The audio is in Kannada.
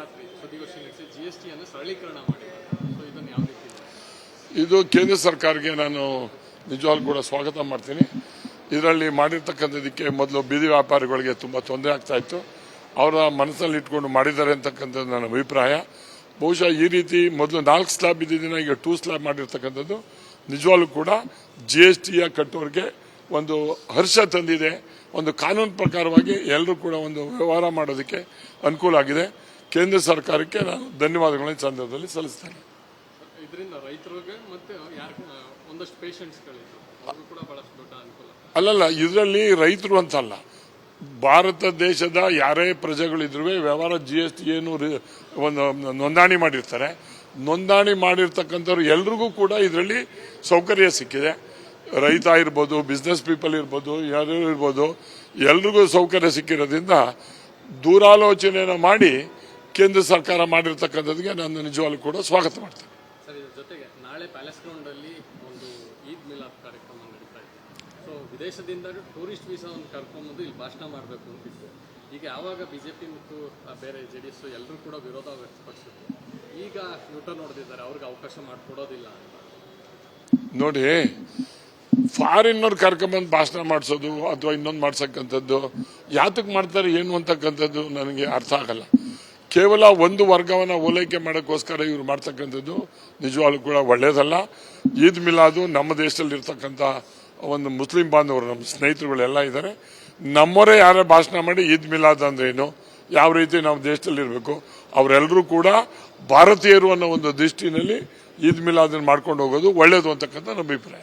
ರಾತ್ರಿ? ಸುದ್ದಿಗೋಷ್ಠಿ ನಡೆಸಿ ಜಿ ಎಸ್ ಸರಳೀಕರಣ ಮಾಡಿದ್ದಾರೆ ಇದನ್ನು ಯಾವ ಇದು? ಕೇಂದ್ರ ಸರ್ಕಾರಕ್ಕೆ ನಾನು ನಿಜವಾಗ್ಲೂ ಕೂಡ ಸ್ವಾಗತ ಮಾಡ್ತೀನಿ. ಇದರಲ್ಲಿ ಮಾಡಿರ್ತಕ್ಕಂಥದ್ದಕ್ಕೆ ಮೊದಲು ಬೀದಿ ವ್ಯಾಪಾರಿಗಳಿಗೆ ತುಂಬ ತೊಂದರೆ ಆಗ್ತಾ ಇತ್ತು. ಅವರ ಮನಸ್ಸಲ್ಲಿ ಇಟ್ಕೊಂಡು ಮಾಡಿದ್ದಾರೆ ಅಂತಕ್ಕಂಥದ್ದು ನನ್ನ ಅಭಿಪ್ರಾಯ. ಬಹುಶಃ ಈ ರೀತಿ ಮೊದಲು ನಾಲ್ಕು ಸ್ಲ್ಯಾಬ್ ಇದ್ದಿದ್ದಿನ ಈಗ ಟೂ ಸ್ಲ್ಯಾಬ್ ಮಾಡಿರ್ತಕ್ಕಂಥದ್ದು. ನಿಜವಾಗ್ಲೂ ಕೂಡ ಜಿ ಎಸ್ ಟಿಯ ಕಟ್ಟೋರಿಗೆ ಒಂದು ಹರ್ಷ ತಂದಿದೆ. ಒಂದು ಕಾನೂನು ಪ್ರಕಾರವಾಗಿ ಎಲ್ಲರೂ ಕೂಡ ಒಂದು ವ್ಯವಹಾರ ಮಾಡೋದಕ್ಕೆ ಅನುಕೂಲ ಆಗಿದೆ. ಕೇಂದ್ರ ಸರ್ಕಾರಕ್ಕೆ ನಾನು ಧನ್ಯವಾದಗಳನ್ನು ಈ ಸಂದರ್ಭದಲ್ಲಿ ಸಲ್ಲಿಸ್ತೇನೆ. ಇದರಿಂದ ರೈತರಿಗೆ ಮತ್ತೆ ಯಾರು ಒಂದಷ್ಟು ಪೇಷಂಟ್ಸ್ಗಳಿದ್ರು ಅವ್ರಿಗೂ ಕೂಡ ಬಹಳಷ್ಟು ದೊಡ್ಡ ಅನುಕೂಲ. ಅಲ್ಲಲ್ಲ ಇದರಲ್ಲಿ ರೈತರು ಅಂತಲ್ಲ. ಭಾರತ ದೇಶದ ಯಾರೇ ಪ್ರಜೆಗಳಿದ್ರು ವ್ಯವಹಾರ ಜಿ ಎಸ್ ಟಿ ಏನು ಒಂದು ನೋಂದಣಿ ಮಾಡಿರ್ತಾರೆ. ನೋಂದಣಿ ಮಾಡಿರ್ತಕ್ಕಂಥವ್ರು ಎಲ್ರಿಗೂ ಕೂಡ ಇದರಲ್ಲಿ ಸೌಕರ್ಯ ಸಿಕ್ಕಿದೆ. ರೈತ ಇರ್ಬೋದು ಬಿಸ್ನೆಸ್ ಪೀಪಲ್ ಇರ್ಬೋದು ಯಾರು ಇರ್ಬೋದು ಎಲ್ರಿಗೂ ಸೌಕರ್ಯ ಸಿಕ್ಕಿರೋದ್ರಿಂದ ದೂರಾಲೋಚನೆಯನ್ನು ಮಾಡಿ ಕೇಂದ್ರ ಸರ್ಕಾರ ಮಾಡಿರ್ತಕ್ಕಂಥದ್ದಿಗೆ ನಾನು ನಿಜವಾಗ್ಲೂ ಕೂಡ ಸ್ವಾಗತ ಮಾಡ್ತೇನೆ. ಜೊತೆಗೆ ನಾಳೆ ಪ್ಯಾಲೇಸ್ ಗ್ರೌಂಡಲ್ಲಿ ಒಂದು ಈದ್ ಮಿಲಾದ್ ಕಾರ್ಯಕ್ರಮ ನಡೀತಾ ಇದೆ. ಸೊ ವಿದೇಶದಿಂದ ಟೂರಿಸ್ಟ್ ವೀಸಾವನ್ನು ಕರ್ಕೊಂಬಂದು ಇಲ್ಲಿ ಭಾಷಣ ಮಾಡಬೇಕು ಅಂತಿತ್ತು ಈಗ ಯಾವಾಗ ಬಿಜೆಪಿ ಮತ್ತು ಆ, ಬೇರೆ ಜೆ ಡಿ ಎಸ್ ಎಲ್ಲರೂ ಕೂಡ ವಿರೋಧ ವ್ಯಕ್ತಪಡಿಸಿದ್ರು. ಈಗ ಯೂಟರ್ನ್ ನೋಡ್ತಿದ್ದಾರೆ ಅವ್ರಿಗೆ ಅವಕಾಶ ಮಾಡಿಕೊಡೋದಿಲ್ಲ ಅಂತ. ನೋಡಿ ಫಾರಿನ್ನವ್ರು ಕರ್ಕೊಂಬಂದು ಭಾಷಣ ಮಾಡಿಸೋದು ಅಥವಾ ಇನ್ನೊಂದು ಮಾಡ್ಸಕ್ಕಂಥದ್ದು ಯಾತಕ್ಕೆ ಮಾಡ್ತಾರೆ ಏನು ಅಂತಕ್ಕಂಥದ್ದು ನನಗೆ ಅರ್ಥ ಆಗಲ್ಲ. ಕೇವಲ ಒಂದು ವರ್ಗವನ್ನು ಓಲೈಕೆ ಮಾಡೋಕ್ಕೋಸ್ಕರ ಇವರು ಮಾಡ್ತಕ್ಕಂಥದ್ದು ನಿಜವಾಗ್ಲೂ ಕೂಡ ಒಳ್ಳೆಯದಲ್ಲ ಈದ್ ಮಿಲಾದು ನಮ್ಮ ದೇಶದಲ್ಲಿ ಇರ್ತಕ್ಕಂಥ ಒಂದು ಮುಸ್ಲಿಂ ಬಾಂಧವರು, ನಮ್ಮ ಸ್ನೇಹಿತರುಗಳೆಲ್ಲ ಇದ್ದಾರೆ. ನಮ್ಮವರೇ ಯಾರೇ ಭಾಷಣ ಮಾಡಿ ಈದ್ ಮಿಲಾದ್ ಅಂದ್ರೆ ಏನು? ಯಾವ ರೀತಿ ನಾವು ದೇಶದಲ್ಲಿ ಇರಬೇಕು? ಅವರೆಲ್ಲರೂ ಕೂಡ ಭಾರತೀಯರು ಅನ್ನೋ ಒಂದು ದೃಷ್ಟಿನಲ್ಲಿ ಈದ್ ಮಿಲಾದನ್ನು ಮಾಡ್ಕೊಂಡು ಹೋಗೋದು ಒಳ್ಳೆಯದು ಅಂತಕ್ಕಂಥ ನಮ್ಮ ಅಭಿಪ್ರಾಯ.